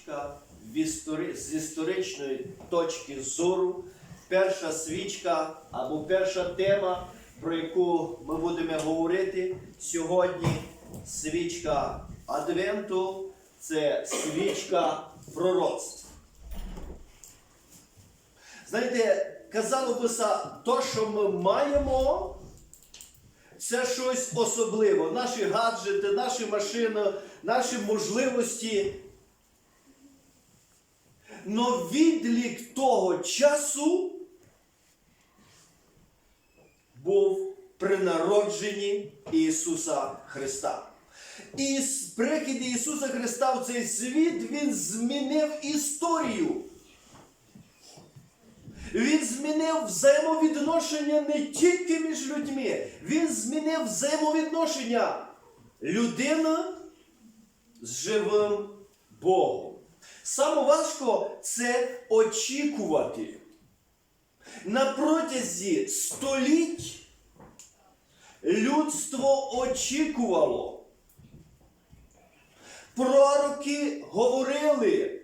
свічка істори... з історичної точки зору, перша свічка або перша тема, про яку ми будемо говорити сьогодні. Свічка Адвенту це свічка пророцтв. Знаєте, казало би то, що ми маємо, це щось особливе. Наші гаджети, наші машини, наші можливості. Но відлік того часу був при народженні Ісуса Христа. І з прихід Ісуса Христа в цей світ Він змінив історію. Він змінив взаємовідношення не тільки між людьми, він змінив взаємовідношення людини з живим Богом. Саме важко це очікувати. На протязі століть людство очікувало. Пророки говорили.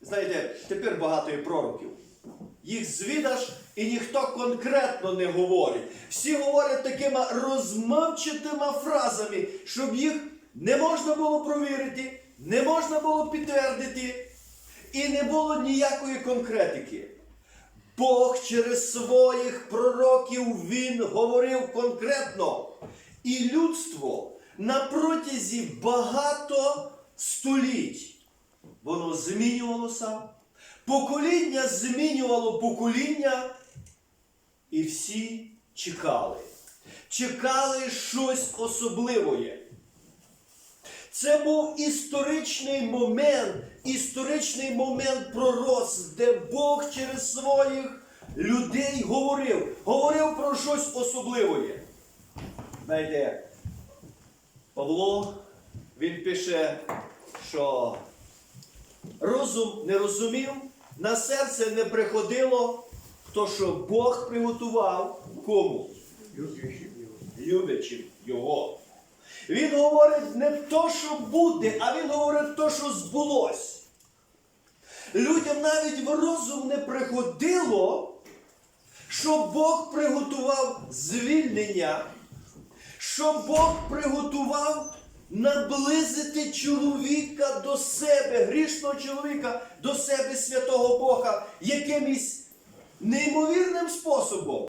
Знаєте, тепер багато є пророків. Їх звідаш і ніхто конкретно не говорить. Всі говорять такими розмовчатими фразами, щоб їх не можна було провірити, не можна було підтвердити, і не було ніякої конкретики. Бог через своїх пророків Він говорив конкретно. І людство на протязі багато століть воно змінювалося. Покоління змінювало покоління, і всі чекали. Чекали щось особливе. Це був історичний момент, історичний момент пророцтв, де Бог через своїх людей говорив, говорив про щось особливе. Знаєте, Павло, він пише, що розум не розумів, на серце не приходило, то що Бог приготував кому? Люблячим його. Він говорить не то, що буде, а він говорить то, що збулось. Людям навіть в розум не приходило, що Бог приготував звільнення, що Бог приготував наблизити чоловіка до себе, грішного чоловіка до себе святого Бога якимось неймовірним способом.